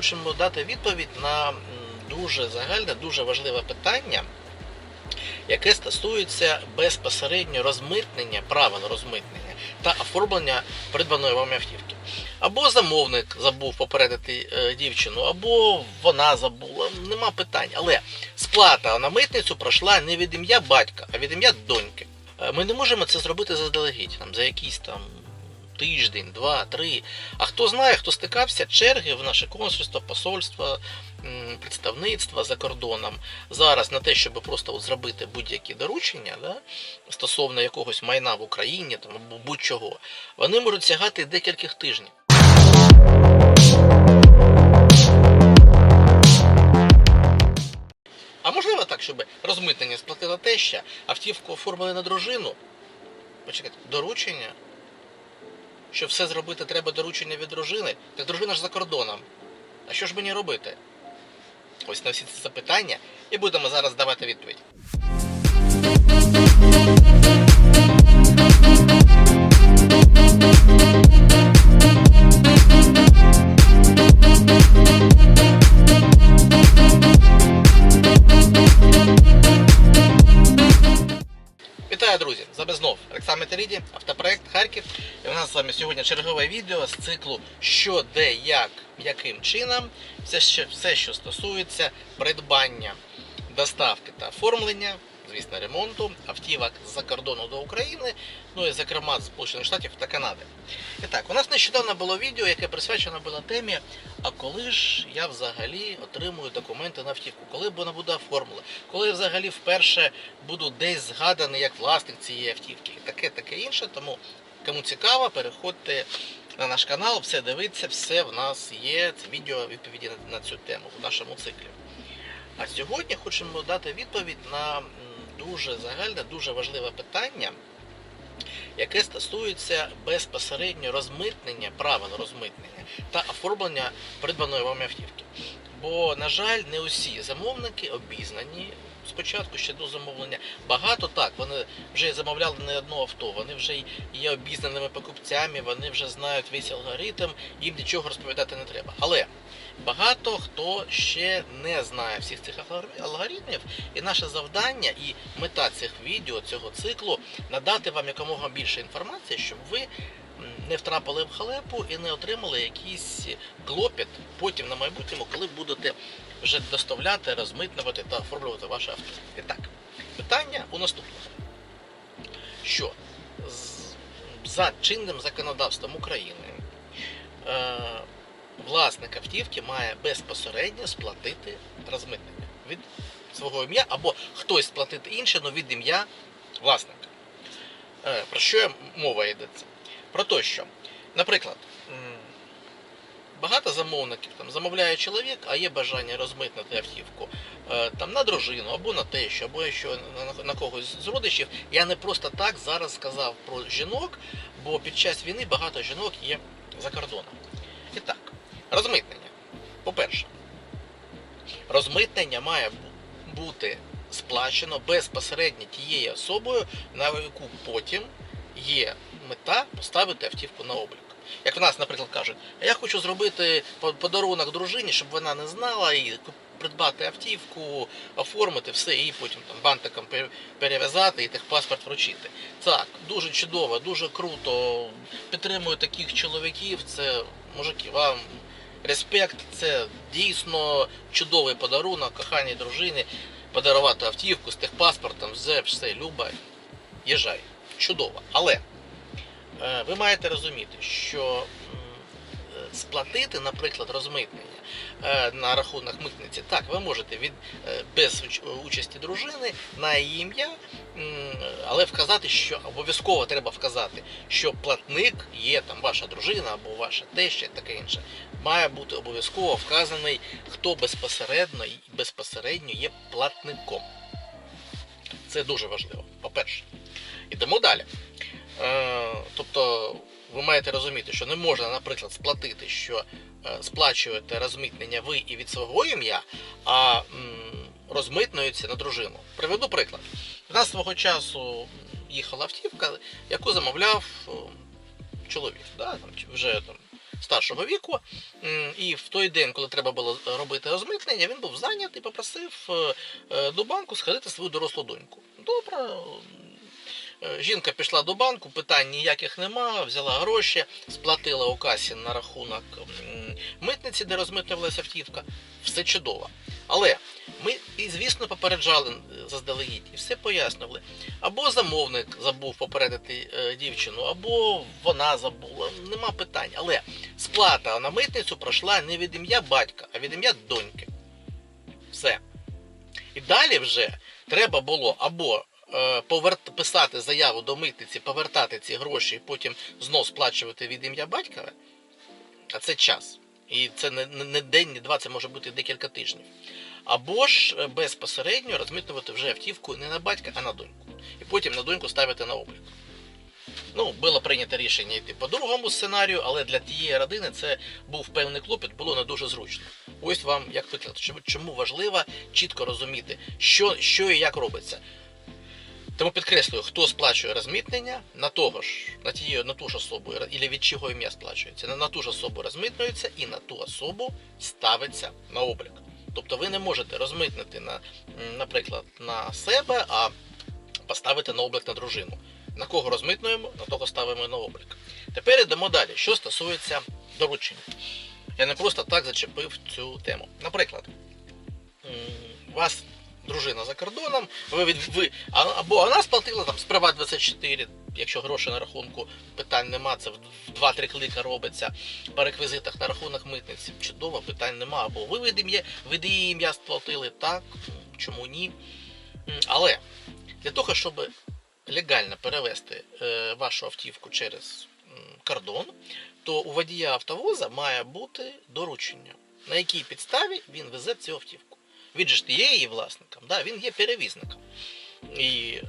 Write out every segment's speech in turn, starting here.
хочемо дати відповідь на дуже загальне, дуже важливе питання, яке стосується безпосередньо розмитнення, правил розмитнення та оформлення придбаної вам автівки. Або замовник забув попередити е, дівчину, або вона забула. Нема питань. Але сплата на митницю пройшла не від ім'я батька, а від ім'я доньки. Е, Ми не можемо це зробити заздалегідь, там, за якийсь там тиждень, два, три. А хто знає, хто стикався, черги в наше консульство, посольство, представництва за кордоном зараз на те, щоб просто от зробити будь-які доручення да, стосовно якогось майна в Україні там, або будь-чого, вони можуть сягати декількох тижнів. А можливо так, щоб розмитнення сплатила теща, автівку оформили на дружину? Почекайте, доручення? Щоб все зробити, треба доручення від дружини? Так дружина ж за кордоном. А що ж мені робити? Ось на всі ці запитання і будемо зараз давати відповідь. Вітаю, друзі! З вами знов Олександр Металіді, автопроект Харків. З вами сьогодні чергове відео з циклу Що, де, як, яким чином. Все, що, все, що стосується придбання, доставки та оформлення, звісно, ремонту автівок з-за кордону до України, ну і зокрема з Сполучених Штатів та Канади. І так, у нас нещодавно було відео, яке присвячено було темі, а коли ж я взагалі отримую документи на автівку, коли б вона буде оформлена, коли я взагалі вперше буду десь згаданий як власник цієї автівки. І таке, таке інше. Тому кому цікаво, переходьте на наш канал, все дивиться, все в нас є. Це відео відповіді на, цю тему в нашому циклі. А сьогодні хочемо дати відповідь на дуже загальне, дуже важливе питання, яке стосується безпосередньо розмитнення, правил розмитнення та оформлення придбаної вам автівки. Бо, на жаль, не усі замовники обізнані спочатку ще до замовлення. Багато так, вони вже замовляли не одне авто, вони вже є обізнаними покупцями, вони вже знають весь алгоритм, їм нічого розповідати не треба. Але багато хто ще не знає всіх цих алгоритмів, і наше завдання і мета цих відео, цього циклу надати вам якомога більше інформації, щоб ви не втрапили в халепу і не отримали якийсь клопіт потім на майбутньому, коли будете вже доставляти, розмитнювати та оформлювати ваше авто. І так, питання у наступному. Що за чинним законодавством України е, власник автівки має безпосередньо сплатити розмитнення від свого ім'я або хтось сплатити інше, але від ім'я власника. Е, Про що мова йдеться? Про те, що, наприклад, багато замовників там замовляє чоловік, а є бажання розмитнити автівку е, там на дружину або на тещу, або що на, на когось з родичів. Я не просто так зараз сказав про жінок, бо під час війни багато жінок є за кордоном. І так, розмитнення. По-перше, розмитнення має бути сплачено безпосередньо тією особою, на яку потім є мета поставити автівку на облік. Як в нас, наприклад, кажуть, я хочу зробити по- подарунок дружині, щоб вона не знала і придбати автівку, оформити все і потім там бантиком перев'язати і техпаспорт вручити. Так, дуже чудово, дуже круто. Підтримую таких чоловіків. Це мужики, вам респект. Це дійсно чудовий подарунок коханій дружині. Подарувати автівку з техпаспортом, все, все, люба, їжджай. Чудово. Але ви маєте розуміти, що е, сплатити, наприклад, розмитнення е, на рахунок митниці, так, ви можете від е, без участі дружини на її ім'я, але вказати, що обов'язково треба вказати, що платник є там ваша дружина або ваша теща, таке інше. Має бути обов'язково вказаний, хто безпосередньо і безпосередньо є платником. Це дуже важливо. По-перше, ідемо далі. Маєте розуміти, що не можна, наприклад, сплатити, що е, сплачуєте розмитнення ви і від свого ім'я, а розмитнюється на дружину. Приведу приклад. У нас свого часу їхала автівка, яку замовляв чоловік. Да? Там, вже там, старшого віку. І в той день, коли треба було робити розмитнення, він був зайнятий і попросив е, е, до банку сходити свою дорослу доньку. Добре. Е, Жінка пішла до банку, питань ніяких нема, взяла гроші, сплатила у касі на рахунок митниці, де розмитнювалася автівка. Все чудово. Але ми, і, звісно, попереджали е, заздалегідь і все пояснювали. Або замовник забув попередити е, дівчину, або вона забула. Нема питань. Але сплата на митницю пройшла не від ім'я батька, а від ім'я доньки. Все. І далі вже треба було або поверт, писати заяву до митниці, повертати ці гроші і потім знов сплачувати від ім'я батька, а це час. І це не, не, день, не два, це може бути декілька тижнів. Або ж е, безпосередньо розмитнювати вже автівку не на батька, а на доньку. І потім на доньку ставити на облік. Ну, було прийнято рішення йти по другому сценарію, але для тієї родини це був певний клопіт, було не дуже зручно. Ось вам як приклад, чому важливо чітко розуміти, що, що і як робиться. Тому підкреслюю, хто сплачує розмитнення, на того ж, на тією, на ту ж особу, і від чого ім'я сплачується, на, на ту ж особу розмитнюється і на ту особу ставиться на облік. Тобто ви не можете розмитнити, на, наприклад, на себе, а поставити на облік на дружину. На кого розмитнуємо, на того ставимо на облік. Тепер йдемо далі. Що стосується доручень. Я не просто так зачепив цю тему. Наприклад, у вас дружина за кордоном, ви, від, ви або вона сплатила там справа 24, якщо грошей на рахунку, питань нема, це в 2-3 клика робиться по реквізитах на рахунок митниці. Чудово, питань нема. Або ви від ім'я, її ім'я сплатили, так, чому ні. Але для того, щоб легально перевести е, вашу автівку через кордон, то у водія автовоза має бути доручення, на якій підставі він везе цю автівку. Він же ж є її власником, да? він є перевізником. І е,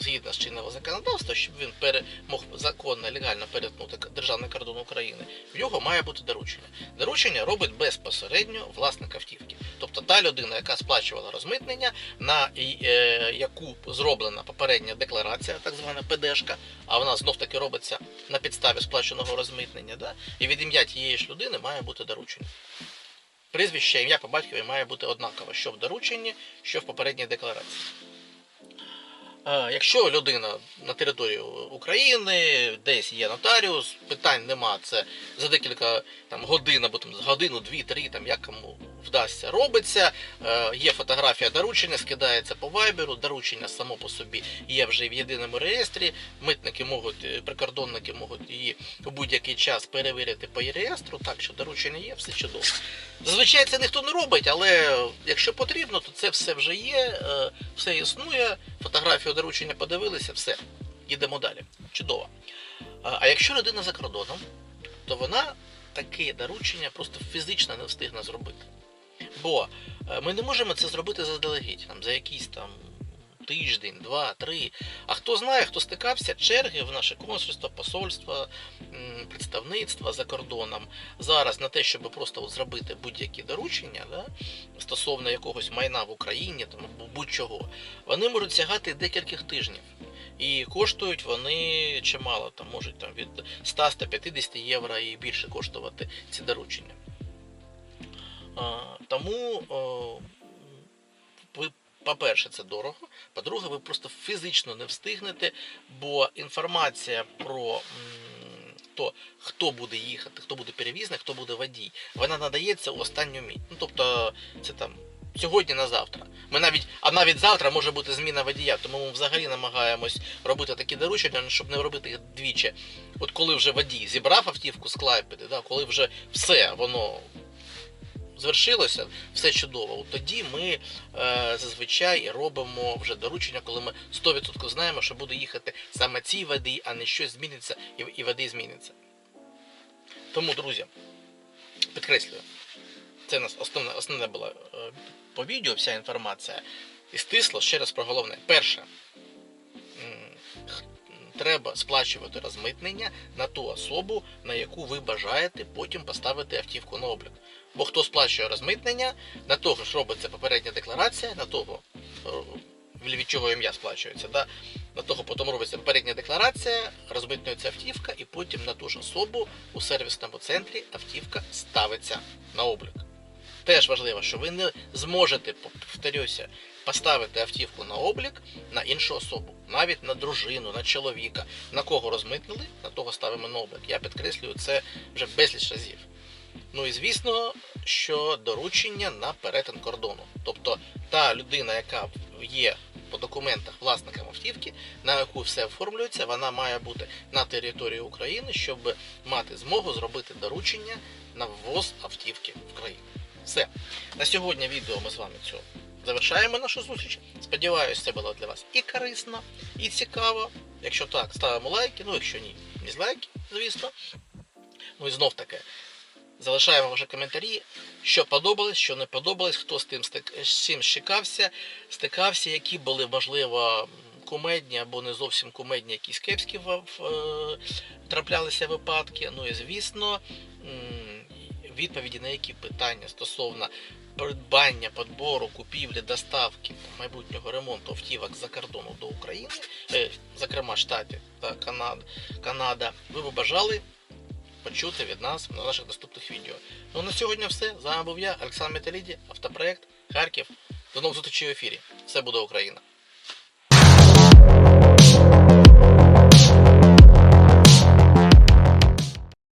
згідно з чинного законодавства, щоб він пере, мог законно, легально перетнути державний кордон України, в нього має бути доручення. Доручення робить безпосередньо власник автівки. Тобто та людина, яка сплачувала розмитнення, на е, яку зроблена попередня декларація, так звана ПДшка, а вона знов таки робиться на підставі сплаченого розмитнення, да? і від ім'я тієї ж людини має бути доручення. Прізвище, ім'я по батькові має бути однаково, що в дорученні, що в попередній декларації. Якщо людина на території України, десь є нотаріус, питань нема, це за декілька там, годин або там, годину, дві-три, як кому вдасться, робиться. Е, Є фотографія доручення, скидається по вайберу, доручення само по собі є вже в єдиному реєстрі. Митники можуть, е, прикордонники можуть її у будь-який час перевірити по реєстру, так що доручення є, все чудово. Зазвичай це ніхто не робить, але якщо потрібно, то це все вже є, е, все існує. Фотографію доручення подивилися, все. Їдемо далі. Чудово. А якщо людина за кордоном, то вона таке доручення просто фізично не встигне зробити. Бо е, ми не можемо це зробити заздалегідь, там, за якийсь там тиждень, два, три. А хто знає, хто стикався, черги в наше консульство, посольство, представництва за кордоном зараз на те, щоб просто от зробити будь-які доручення да, стосовно якогось майна в Україні там, будь-чого, вони можуть сягати декількох тижнів. І коштують вони чимало, там можуть там, від 100-150 євро і більше коштувати ці доручення. Тому, по-перше, це дорого. По-друге, ви просто фізично не встигнете, бо інформація про то, хто буде їхати, хто буде перевізник, хто буде водій, вона надається у останню мить. Ну, тобто, це там сьогодні на завтра. Ми навіть, а навіть завтра може бути зміна водія, тому ми взагалі намагаємось робити такі доручення, щоб не робити їх двічі. От коли вже водій зібрав автівку з Клайпеди, да, коли вже все воно звершилося, все чудово. От тоді ми е, зазвичай робимо вже доручення, коли ми 100% знаємо, що буде їхати саме цій водій, а не щось зміниться і, і водій зміниться. Тому, друзі, підкреслюю, це у нас основне, основне було е, по відео, вся інформація. І стисло ще раз про головне. Перше, треба сплачувати розмитнення на ту особу, на яку ви бажаєте потім поставити автівку на облік. Бо хто сплачує розмитнення, на того ж робиться попередня декларація, на того е, від чого ім'я сплачується. Да? На того потім робиться попередня декларація, розмитнюється автівка, і потім на ту ж особу у сервісному центрі автівка ставиться на облік. Теж важливо, що ви не зможете, повторюся, поставити автівку на облік на іншу особу, навіть на дружину, на чоловіка. На кого розмитнили, на того ставимо на облік. Я підкреслюю це вже безліч разів. Ну і звісно, що доручення на перетин кордону. Тобто та людина, яка є по документах власником автівки, на яку все оформлюється, вона має бути на території України, щоб мати змогу зробити доручення на ввоз автівки в країну. Все. На сьогодні відео ми з вами цього завершаємо нашу зустріч. Сподіваюся, це було для вас і корисно, і цікаво. Якщо так, ставимо лайки, ну якщо ні, дізлайки, звісно. Ну і знов таки, залишаємо ваші коментарі, що подобалось, що не подобалось, хто з тим з цим стикався, стикався, які були, можливо, кумедні або не зовсім кумедні, якісь кепські е, траплялися випадки. Ну і звісно, відповіді на які питання стосовно придбання, подбору, купівлі, доставки майбутнього ремонту автівок за кордону до України, е, зокрема Штатів та Канад, Канада, ви б бажали почути від нас на наших наступних відео. Ну на сьогодні все. З вами був я, Олександр Металіді, автопроект Харків. До нових зустрічей в ефірі. Все буде Україна!